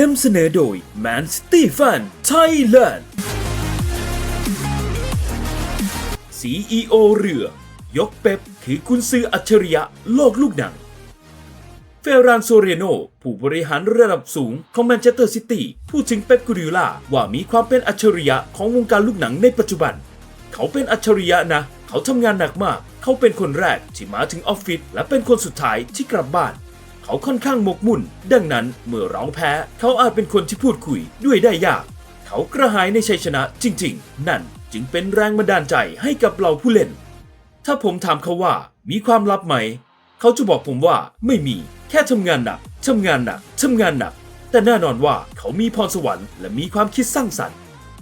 นำเสนอโดย Man City Fan Thailand CEO เรือ ยกเป๊ปคือกุนซืออัจฉริยะโลกลูกหนัง เฟรานโซเรโน ผู้บริหารระดับสูงของแมนเชสเตอร์ซิตี้พูดถึงเป๊ปกูริโอาว่ามีความเป็นอัจฉริยะของวงการลูกหนังในปัจจุบัน เขาเป็นอัจฉริยะนะ เขาทำงานหนักมาก เขาเป็นคนแรกที่มาถึงออฟฟิศและเป็นคนสุดท้ายที่กลับบ้าน เขาค่อนข้างหมกมุ่น ดังนั้นเมื่อร้องแพ้ เขาอาจเป็นคนที่พูดคุยด้วยได้ยาก เขากระหายในชัยชนะจริง ๆ นั่นจึงเป็นแรงบันดาลใจให้กับเราผู้เล่น ถ้าผมถามเขาว่ามีความลับไหม เขาจะบอกผมว่าไม่มี แค่ทำงานหนักทำงานหนักทำงานหนัก แต่แน่นอนว่าเขามีพรสวรรค์และมีความคิดสร้างสรรค์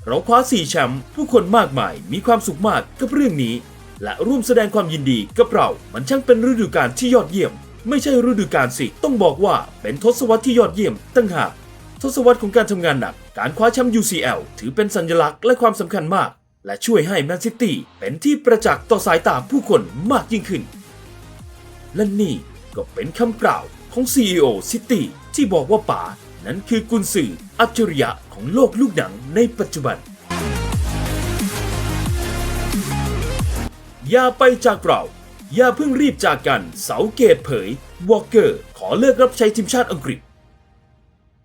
เราคว้าสี่แชมป์ผู้คนมากมายมีความสุขมากกับเรื่องนี้ และร่วมแสดงความยินดีกับเรา มันช่างเป็นฤดูกาลที่ยอดเยี่ยม ไม่ใช่ฤดูกาลสิ ต้องบอกว่าเป็นทศวรรษที่ยอดเยี่ยมตั้งหากทศวรรษของการทำงานหนัก การคว้าแชมป์ UCL ถือเป็นสัญลักษณ์และความสำคัญมาก และช่วยให้แมนซิตี้เป็นที่ประจักษ์ต่อสายตาผู้คนมากยิ่งขึ้น และนี่ก็เป็นคำกล่าวของ CEO City ที่บอกว่าป่านั้นคือกุนสื่ออัจฉริยะของโลกลูกหนังในปัจจุบัน อย่าไปจากเรา อย่าเพิ่งรีบจากกัน เสาเกตเผยวอลเกอร์ ขอเลิกรับใช้ทีมชาติอังกฤษ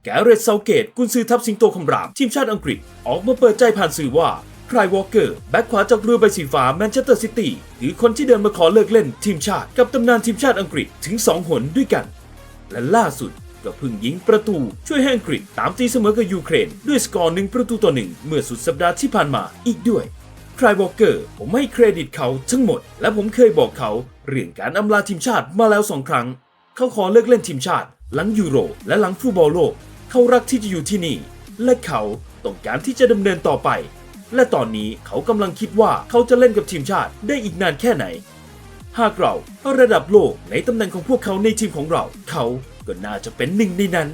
แกเรตเซาเกตกุนซือทัพสิงโตคำรามทีมชาติอังกฤษ ออกมาเปิดใจผ่านสื่อว่าคลายวอลเกอร์ แบ็คขวาจากเรือใบสีฟ้าแมนเชสเตอร์ซิตี้คือคนที่เดินมาขอเลิกเล่นทีมชาติกับตำนานทีมชาติอังกฤษถึง 2 หนด้วยกัน และล่าสุดก็เพิ่งยิงประตูช่วยให้อังกฤษตามตีเสมอกับยูเครน ด้วยสกอร์หนึ่งประตูต่อหนึ่งเมื่อสุดสัปดาห์ที่ผ่านมาอีกด้วย คลายวอลเกอร์ผมให้เครดิตเขาทั้งหมด และผมเคยบอกเขาเรื่องการอำลาทีมชาติมาแล้วสองครั้ง เขาขอเลิกเล่นทีมชาติ หลังยูโร และหลังฟุตบอลโลก เขารักที่จะอยู่ที่นี่ และเขาต้องการที่จะดำเนินต่อไป และตอนนี้เขากำลังคิดว่าเขาจะเล่นกับทีมชาติได้อีกนานแค่ไหน หากเราเอาระดับโลกในตำแหน่งของพวกเขาในทีมของเรา เขาก็น่าจะเป็นหนึ่งในนั้น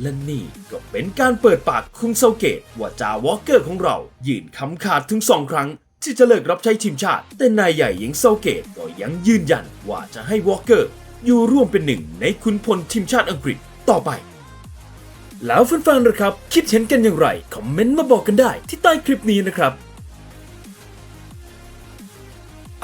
และนี่ก็เป็นการเปิดปากคุงเซาเกตว่าจาวอลเกอร์ของเรา ยืนคำขาดถึงสองครั้ง ที่จะเลิกรับใช้ทีมชาติ แต่นายใหญ่หญิงเซาเกตก็ยังยืนยันว่าจะให้วอลเกอร์อยู่ร่วมเป็นหนึ่งในคุณพลทีมชาติอังกฤษต่อไป แล้วแฟนๆนะครับ คิดเห็นกันอย่างไร คอมเมนต์มาบอกกันได้ที่ใต้คลิปนี้นะครับ